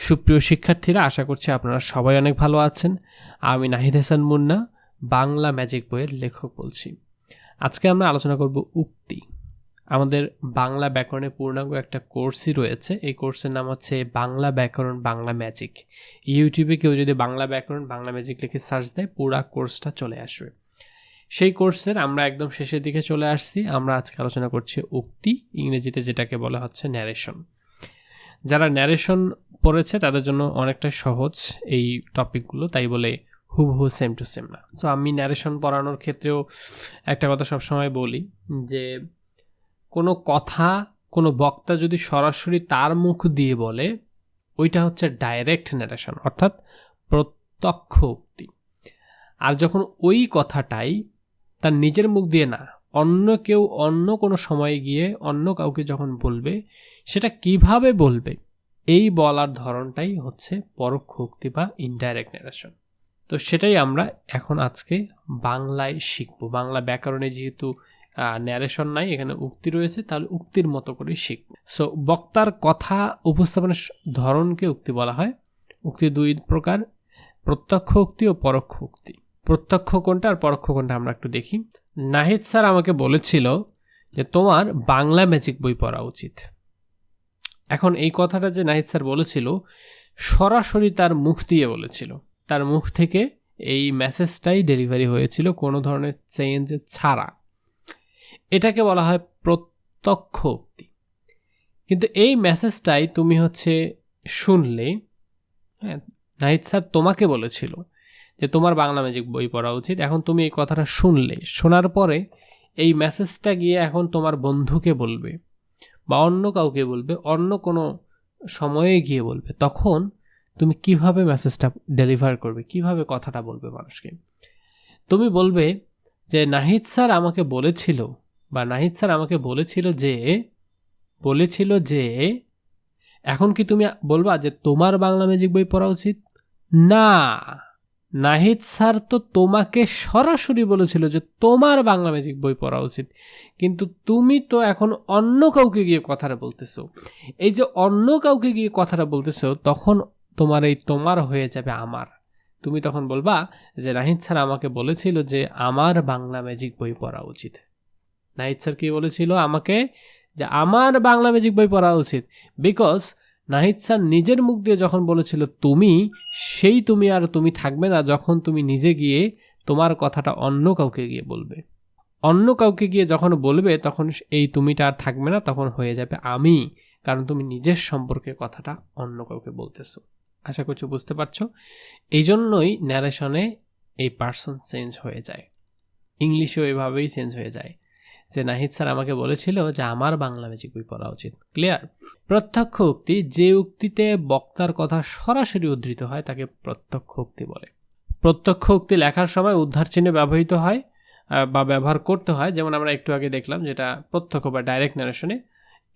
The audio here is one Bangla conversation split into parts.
সুপ্রিয় শিক্ষার্থীরা, আশা করছি আপনারা সবাই অনেক ভালো আছেন। আমি নাহিদ হাসান মুন্না, বাংলা ম্যাজিক বইয়ের লেখক বলছি। আজকে আমরা আলোচনা করব উক্তি। আমাদের বাংলা ব্যাকরণের পূর্ণাঙ্গ একটা কোর্সই রয়েছে। এই কোর্সের নাম হচ্ছে বাংলা ব্যাকরণ, বাংলা ম্যাজিক। ইউটিউবে কেউ যদি বাংলা ব্যাকরণ, বাংলা ম্যাজিক লিখে সার্চ দেয়, পুরা কোর্সটা চলে আসবে। সেই কোর্সের আমরা একদম শেষের দিকে চলে আসছি। আমরা আজকে আলোচনা করছি উক্তি, ইংরেজিতে যেটাকে বলা হচ্ছে ন্যারেশন যারা ন্যারেশন পড়েছে, তাদের জন্য অনেকটা সহজ এই টপিকগুলো তাই বলে হুবহু সেম টু সেম না। তো আমি ন্যারেশন পড়ানোর ক্ষেত্রেও একটা কথা সবসময় বলি যে, কোনো কথা, কোনো বক্তা যদি সরাসরি তার মুখ দিয়ে বলে, ওইটা হচ্ছে ডাইরেক্ট ন্যারেশন অর্থাৎ প্রত্যক্ষ উক্তি। আর যখন ওই কথাটাই তার নিজের মুখ দিয়ে না, অন্য কেউ অন্য কোনো সময়ে গিয়ে অন্য কাউকে যখন বলবে, সেটা কীভাবে বলবে? এই বলার ধরনটাই হচ্ছে পরোক্ষ উক্তি বা ইনডাইরেক্ট ন্যারেশন তো সেটাই আমরা এখন আজকে বাংলায় শিখব। বাংলা ব্যাকরণে যেহেতু ন্যারেশন নাই, এখানে উক্তি রয়েছে, তাহলে উক্তির মতো করে শিখব। সো বক্তার কথা উপস্থাপনের ধরনকে উক্তি বলা হয়। উক্তি দুই প্রকার, প্রত্যক্ষ উক্তি ও পরোক্ষ উক্তি। প্রত্যক্ষ কোনটা আর পরোক্ষ কোনটা আমরা একটু দেখি। নাহিদ স্যার আমাকে বলেছিল যে তোমার বাংলা ম্যাজিক বই পড়া উচিত। এখন এই কথাটা যে নাহিদ স্যার বলেছিল, সরাসরি তার মুখ দিয়ে বলেছিল। তার মুখ থেকে এই মেসেজটাই ডেলিভারি হয়েছিল কোনো ধরনের চেঞ্জ ছাড়া। এটাকে বলা হয় প্রত্যক্ষ উক্তি। কিন্তু এই মেসেজটাই তুমি হচ্ছে শুনলে হ্যাঁ নাহিদ স্যার তোমাকে বলেছিল যে তোমার বাংলা ম্যাজিক বই পড়া উচিত। এখন তুমি এই কথাটা শুনলে, শোনার পরে এই মেসেজটা গিয়ে এখন তোমার বন্ধুকে বলবে। বা অন্য কাউকে বলবে, অন্য কোনো সময়ে গিয়ে বলবে, তখন তুমি কীভাবে মেসেজটা ডেলিভার করবে, কীভাবে কথাটা বলবে মানুষকে? তুমি বলবে যে, নাহিদ স্যার আমাকে বলেছিল বা নাহিদ স্যার আমাকে বলেছিল যে বলেছিল যে, এখন কি তুমি বলবা যে, তোমার বাংলা ম্যাজিক বই পড়া উচিত? না। নাহিদ স্যার তো তোমাকে সরাসরি বলেছিল যে তোমার বাংলা ম্যাজিক বই পড়া উচিত। কিন্তু তুমি তো এখন অন্য কাউকে গিয়ে কথাটা বলতেছো। এই যে অন্য কাউকে গিয়ে কথাটা বলতেছো, তখন তোমার এই তোমার হয়ে যাবে আমার। তুমি তখন বলবা যে নাহিদ স্যার আমাকে বলেছিল যে আমার বাংলা ম্যাজিক বই পড়া উচিত। নাহিদ স্যার কি বলেছিল আমাকে? যে আমার বাংলা ম্যাজিক বই পড়া উচিত। বিকজ নাহিদ স্যার নিজের মুখ দিয়ে যখন বলেছিল, তুমি, সেই তুমি আর তুমি থাকবে না, যখন তুমি নিজে গিয়ে তোমার কথাটা অন্য কাউকে গিয়ে বলবে। অন্য কাউকে গিয়ে যখন বলবে, তখন এই তুমিটা আর থাকবে না, তখন হয়ে যাবে আমি, কারণ তুমি নিজের সম্পর্কে কথাটা অন্য কাউকে বলতেছো। আশা করছি বুঝতে পারছ? এই জন্যই ন্যারেশনে এই পার্সন চেঞ্জ হয়ে যায়। ইংলিশেও এভাবেই চেঞ্জ হয়ে যায়। যে নাহিদ স্যার আমাকে বলেছিল যে আমার বাংলা ম্যাজিক বই পড়া উচিত। ক্লিয়ার প্রত্যক্ষ উক্তি, যে উক্তিতে বক্তার কথা সরাসরি উদ্ধৃত হয়, তাকে প্রত্যক্ষ উক্তি বলে। প্রত্যক্ষ উক্তি লেখার সময় উদ্ধার চিহ্ন ব্যবহৃত হয় বা ব্যবহার করতে হয়। যেমন আমরা একটু আগে দেখলাম যেটা প্রত্যক্ষ বা ডাইরেক্ট ন্যারেশনে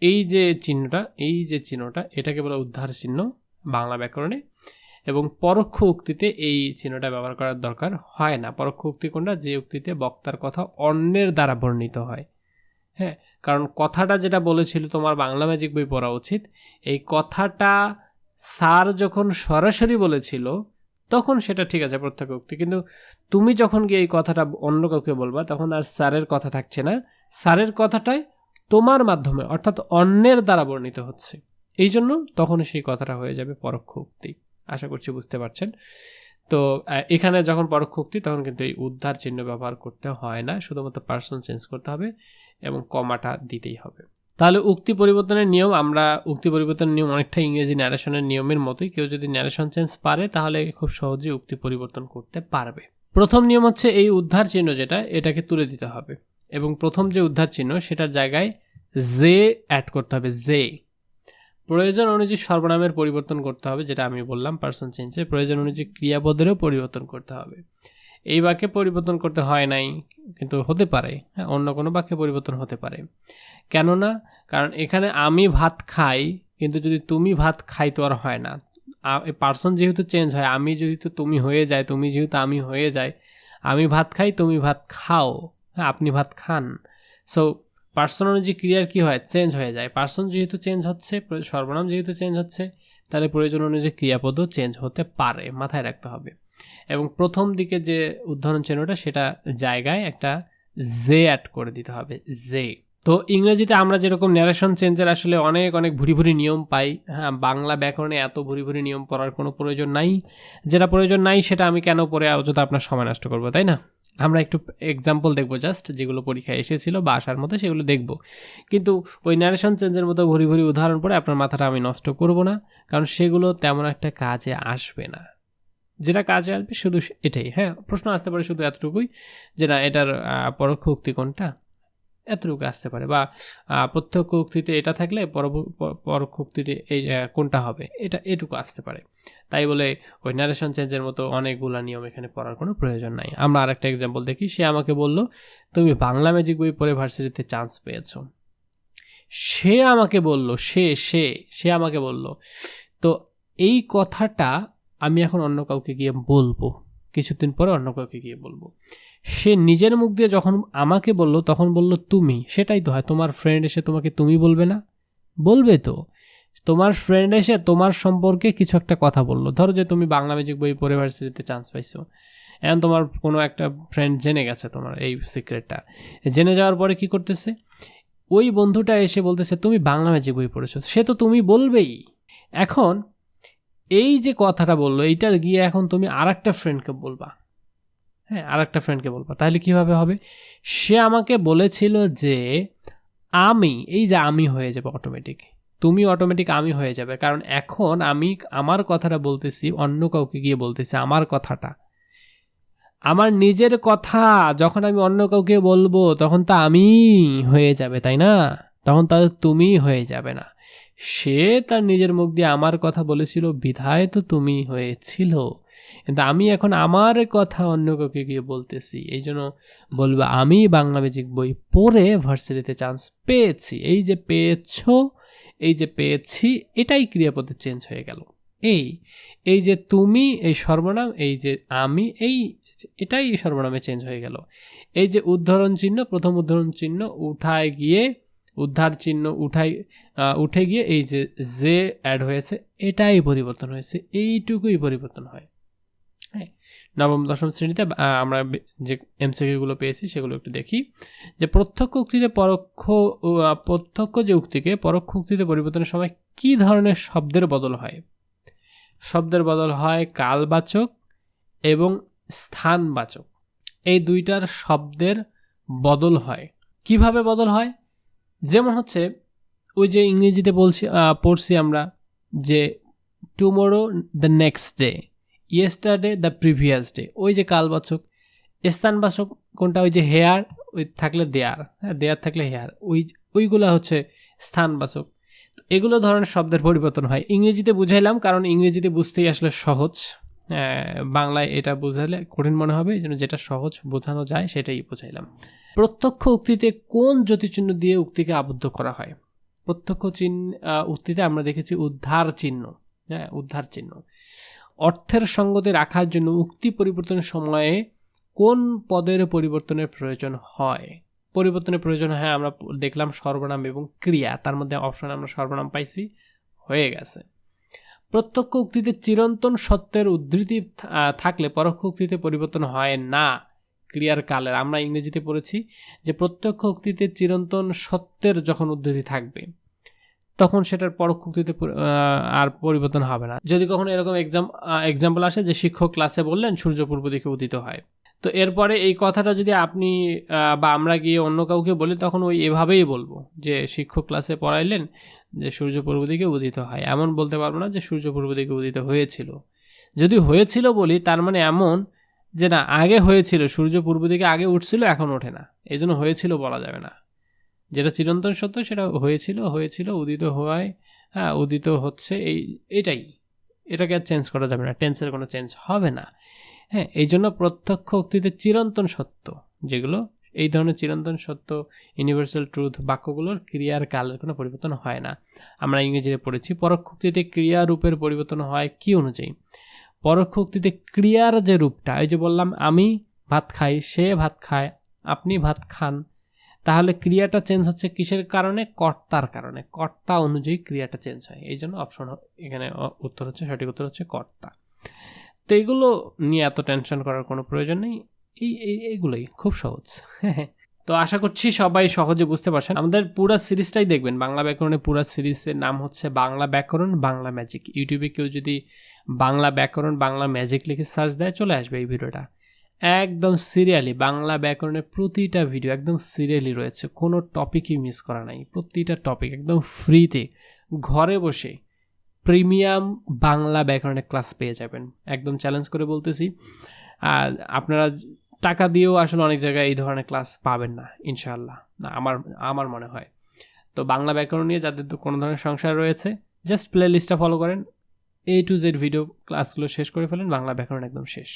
এই যে চিহ্নটা, এই যে চিহ্নটা এটাকে বলে উদ্ধার চিহ্ন বাংলা ব্যাকরণে। এবং পরোক্ষ উক্তিতে এই চিহ্নটা ব্যবহার করার দরকার হয় না। পরোক্ষ উক্তি কোনটা? যে উক্তিতে বক্তার কথা অন্যের দ্বারা বর্ণিত হয়। হ্যাঁ কারণ কথাটা যেটা বলেছিল তোমার বাংলা ম্যাজিক বই পড়া উচিত, এই কথাটা স্যার যখন সরাসরি বলেছিল, তখন সেটা ঠিক আছে, প্রত্যক্ষ উক্তি। কিন্তু তুমি যখন গিয়ে এই কথাটা অন্য কাউকে বলবা, তখন আর স্যারের কথা থাকছে না। স্যারের কথাটাই তোমার মাধ্যমে, অর্থাৎ অন্যের দ্বারা বর্ণিত হচ্ছে। এই জন্য তখন সেই কথাটা হয়ে যাবে পরোক্ষ উক্তি। আশা করছি বুঝতে পারছেন। তো এখানে যখন পরোক্ষ উক্তি তখন কিন্তু এই উদ্ধার চিহ্ন ব্যবহার করতে হয় না। শুধুমাত্র পার্সন চেঞ্জ করতে হবে এবং কমাটা দিতেই হবে। তাহলে উক্তি পরিবর্তনের নিয়ম, আমরা উক্তি পরিবর্তনের নিয়ম অনেকটা ইংরেজি ন্যারেশনের নিয়মের মতোই। কেউ যদি ন্যারেশন চেঞ্জ পারে, তাহলে খুব সহজেই উক্তি পরিবর্তন করতে পারবে। প্রথম নিয়ম হচ্ছে এই উদ্ধার চিহ্ন যেটা, এটাকে তুলে দিতে হবে। এবং প্রথম যে উদ্ধার চিহ্ন, সেটার জায়গায় জে অ্যাড করতে হবে জে প্রয়োজন অনুযায়ী সর্বনামের পরিবর্তন করতে হবে, যেটা আমি বললাম পার্সন চেঞ্জে প্রয়োজন অনুযায়ী ক্রিয়াপদেরও পরিবর্তন করতে হবে। এই বাক্যে পরিবর্তন করতে হয় নাই, কিন্তু হতে পারে হ্যাঁ অন্য কোনো বাক্যে পরিবর্তন হতে পারে। কেননা, কারণ এখানে আমি ভাত খাই, কিন্তু যদি তুমি ভাত খাই তো আর হয় না। পার্সন যেহেতু চেঞ্জ হয়, আমি যেহেতু তুমি হয়ে যায়, তুমি যেহেতু আমি হয়ে যায়, আমি ভাত খাই, তুমি ভাত খাও হ্যাঁ আপনি ভাত খান। সো পার্সন অনুযায়ী ক্রিয়ার কী হয় চেঞ্জ হয়ে যায়। পার্সন যেহেতু চেঞ্জ হচ্ছে সর্বনাম যেহেতু চেঞ্জ হচ্ছে, তাহলে প্রয়োজন অনুযায়ী ক্রিয়াপদও চেঞ্জ হতে পারে, মাথায় রাখতে হবে। এবং প্রথম দিকে যে উদাহরণ চিহ্নটা, সেটা জায়গায় একটা জে অ্যাড করে দিতে হবে জে তো ইংরেজিতে আমরা যেরকম ন্যারেশন চেঞ্জের আসলে অনেক অনেক ভুরি ভুরি নিয়ম পাই। হ্যাঁ বাংলা ব্যাকরণে এত ভুরি ভুরি নিয়ম পড়ার কোনো প্রয়োজন নাই। যেটা প্রয়োজন নাই সেটা আমি কেন পড়ে অযথা আপনার সময় নষ্ট করব, তাই না? আমরা একটু এক্সাম্পল দেখব জাস্ট যেগুলো পরীক্ষায় এসেছিল বা আসার মতো সেগুলো দেখব। কিন্তু ওই ন্যারেশন চেঞ্জের মতো ভুরি ভুরি উদাহরণ পড়ে আপনার মাথাটা আমি নষ্ট করব না, কারণ সেগুলো তেমন একটা কাজে আসবে না। যেটা কাজে আসবে শুধু এটাই। হ্যাঁ প্রশ্ন আসতে পারে শুধু এতটুকুই, যে না, এটার পরোক্ষ উক্তি কোনটা? এতটুকু আসতে পারে বা প্রত্যক্ষ উক্তিতে এটা থাকলে পরোক্ষ উক্তিতে এই কোনটা হবে? এটা এটুকু আসতে পারে। তাই বলে ওই ন্যারেশন চেঞ্জের মতো অনেকগুলো নিয়ম এখানে পড়ার কোনো প্রয়োজন নাই। আমরা আরেকটা এক্সাম্পল দেখি, সে আমাকে বলল, তুমি বাংলা ম্যাজিক বই পড়ে ভার্সিটিতে চান্স পেয়েছ। সে আমাকে বলল, সে সে সে আমাকে বলল, তো এই কথাটা আমি এখন অন্য কাউকে গিয়ে বলব। কিছুদিন পরে অন্য কাউকে গিয়ে বলব। সে নিজের মুখ দিয়ে যখন আমাকে বলল, তখন বলল, তুমি? সেটাই তো হয়, তোমার ফ্রেন্ড এসে তোমাকে তুমি বলবে না? বলবে তো। তোমার ফ্রেন্ড এসে তোমার সম্পর্কে কিছু একটা কথা বলল। ধরো যে তুমি বাংলা ম্যাজিক বই পড়ে ভার্সিটিতে চান্স পাইছো। এখন তোমার কোনো একটা ফ্রেন্ড জেনে গেছে তোমার এই সিক্রেটটা জেনে যাওয়ার পরে কি করতেছে? ওই বন্ধুটা এসে বলতেছে, তুমি বাংলা ম্যাজিক বই পড়েছো। সে তো তুমি বলবেই। এখন এই যে কথাটা বলল, এইটা গিয়ে এখন তুমি আর একটা ফ্রেন্ডকে বলবা। হ্যাঁ আর একটা ফ্রেন্ডকে বলবা। তাহলে কীভাবে হবে? সে আমাকে বলেছিল যে, আমি, এই যে আমি হয়ে যাবে অটোমেটিক তুমি অটোমেটিক আমি হয়ে যাবে। কারণ এখন আমি আমার কথাটা বলতেছি, অন্য কাউকে গিয়ে বলতেছি আমার কথাটা। আমার নিজের কথা, যখন আমি অন্য কাউকে বলব, তখন তা আমি হয়ে যাবে, তাই না? তখন তা তুমি হয়ে যাবে না। সে তার নিজের মুখ দিয়ে আমার কথা বলেছিল, বিধায় তো তুমি হয়েছিল। কিন্তু আমি এখন আমার কথা অন্য কাউকে গিয়ে বলতেছি। এই জন্য বলব, আমি বাংলা ম্যাজিক বই পড়ে ভার্সিটিতে চান্স পেয়েছি। এই যে পেয়েছ, এই যে পেয়েছি, এটাই ক্রিয়াপদে চেঞ্জ হয়ে গেল। এই এই যে তুমি, এই সর্বনাম, এই যে আমি, এই এটাই সর্বনামে চেঞ্জ হয়ে গেল। এই যে উদ্ধরণ চিহ্ন, প্রথম উদ্ধরণ চিহ্ন উঠায় গিয়ে উদ্ধার চিহ্ন উঠাই উঠে গিয়ে এই যে যে অ্যাড হয়েছে, এটাই পরিবর্তন হয়েছে, এইটুকুই পরিবর্তন হয়। হ্যাঁ নবম, দশম শ্রেণীতে আমরা যে এমসিকিউগুলো পেয়েছি সেগুলো একটু দেখি। যে প্রত্যক্ষ উক্তিতে পরোক্ষ প্রত্যক্ষ যে উক্তিকে, পরোক্ষ উক্তিতে পরিবর্তনের সময় কি ধরনের শব্দের বদল হয়? শব্দের বদল হয় কালবাচক এবং স্থানবাচক। এই দুইটার শব্দের বদল হয়। কীভাবে বদল হয়? যেমন হচ্ছে, ওই যে ইংরেজিতে বলছি পড়ছি আমরা যে tomorrow the next day yesterday the previous day ওই যে কালবাচক স্থানবাচক কোনটা? ওই যে হেয়ার, ওই থাকলে দেয়ার হ্যাঁ দেয়ার থাকলে হেয়ার। ওই, ওইগুলো হচ্ছে স্থানবাচক এগুলো ধরনের শব্দের পরিবর্তন হয়। ইংরেজিতে বুঝাইলাম, কারণ ইংরেজিতে বুঝতেই আসলে সহজ। বাংলায় এটা বোঝালে কঠিন মনে হবে, এই জন্য যেটা সহজ বোঝানো যায়, সেটাই বুঝাইলাম। প্রত্যক্ষ উক্তিতে কোন জ্যোতিচিহ্ন দিয়ে উক্তিকে আবদ্ধ করা হয়? প্রত্যক্ষ চিহ্ন উক্তিতে আমরা দেখেছি উদ্ধার চিহ্ন হ্যাঁ উদ্ধার চিহ্ন। অর্থের সঙ্গতে রাখার জন্য উক্তি পরিবর্তনের সময়ে কোন পদের পরিবর্তনের প্রয়োজন হয়? পরিবর্তনের প্রয়োজন হয়, আমরা দেখলাম সর্বনাম এবং ক্রিয়া, তার মধ্যে অপশন আমরা সর্বনাম পাইছি, হয়ে গেছে। প্রত্যক্ষ উক্তিতে চিরন্তন সত্যের উদ্ধৃতি থাকলে পরোক্ষ উক্তিতে পরিবর্তন হয় না। ক্রিয়ার কালের। আমরা ইংরেজিতে পড়েছি যে প্রত্যক্ষ উক্তিতে চিরন্তন সত্যের যখন উদ্ধৃতি থাকবে, তখন সেটার পরোক্ষ উক্তিতে আর পরিবর্তন হবে না। যদি কখনো এরকম এক্সাম এক্সাম্পল আসে যে শিক্ষক ক্লাসে বললেন, সূর্য পূর্ব দিকে উদিত হয়। তো এরপরে এই কথাটা যদি আপনি বা আমরা গিয়ে অন্য কাউকে বলি, তখন ওই এভাবেই বলব যে শিক্ষক ক্লাসে পড়াইলেন যে সূর্য পূর্ব দিকে উদিত হয়। এমন বলতে পারব না যে সূর্য পূর্ব দিকে উদিত হয়েছিল। যদি হয়েছিল বলি, তার মানে এমন যে না, আগে হয়েছিল, সূর্য পূর্ব দিকে আগে উঠছিল, এখন ওঠে না। এই জন্য হয়েছিল বলা যাবে না। যেটা চিরন্তন সত্য, সেটা হয়েছিল হয়েছিল, উদিত হওয়ায় হ্যাঁ উদিত হচ্ছে এই, এটাই। এটাকে আর চেঞ্জ করা যাবে না টেন্সের কোনো চেঞ্জ হবে না। হ্যাঁ এই জন্য প্রত্যক্ষ উক্তিতে চিরন্তন সত্য, যেগুলো, এই ধরনের চিরন্তন সত্য ইউনিভার্সাল ট্রুথ বাক্যগুলোর ক্রিয়ার কালের কোনো পরিবর্তন হয় না। আমরা ইংরেজিতে পড়েছি, পরোক্ষ উক্তিতে ক্রিয়ারূপের পরিবর্তন হয় কি অনুযায়ী? পরোক্ষ উক্তিতে ক্রিয়ার যে রূপটা, এই যে বললাম, আমি ভাত খাই, সে ভাত খায়, আপনি ভাত খান, তাহলে ক্রিয়াটা চেঞ্জ হচ্ছে কিসের কারণে? কর্তার কারণে। কর্তা অনুযায়ী ক্রিয়াটা চেঞ্জ হয়। এই জন্য অপশন এখানে উত্তর হচ্ছে, সঠিক উত্তর হচ্ছে কর্তা। তো এগুলো নিয়ে এত টেনশন করার কোনো প্রয়োজন নেই। এই, এই- এইগুলোই। খুব সহজ। তো আশা করছি সবাই সহজে বুঝতে পারছেন। আমাদের পুরো সিরিজটাই দেখবেন। বাংলা ব্যাকরণের পুরো সিরিজের নাম হচ্ছে বাংলা ব্যাকরণ, বাংলা ম্যাজিক ইউটিউবে কেউ যদি বাংলা ব্যাকরণ, বাংলা ম্যাজিক লিখে সার্চ দেয়, চলে আসবে এই ভিডিওটা। একদম সিরিয়ালি বাংলা ব্যাকরণের প্রতিটা ভিডিও একদম সিরিয়ালি রয়েছে। কোনো টপিকই মিস করা নাই। প্রতিটা টপিক একদম ফ্রিতে ঘরে বসে প্রিমিয়াম বাংলা ব্যাকরণের ক্লাস পেয়ে যাবেন। একদম চ্যালেঞ্জ করে বলতেছি। আর আপনারা টাকা দিয়েও আসলে অনেক জায়গায় এই ধরনের ক্লাস পাবেন না ইনশাল্লাহ না, আমার আমার মনে হয়। তো বাংলা ব্যাকরণ নিয়ে যাদের তো কোনো ধরনের সংসার রয়েছে জাস্ট প্লে লিস্টটা ফলো করেন। এ টু জেড ভিডিও ক্লাসগুলো শেষ করে ফেলেন, বাংলা ব্যাকরণ একদম শেষ।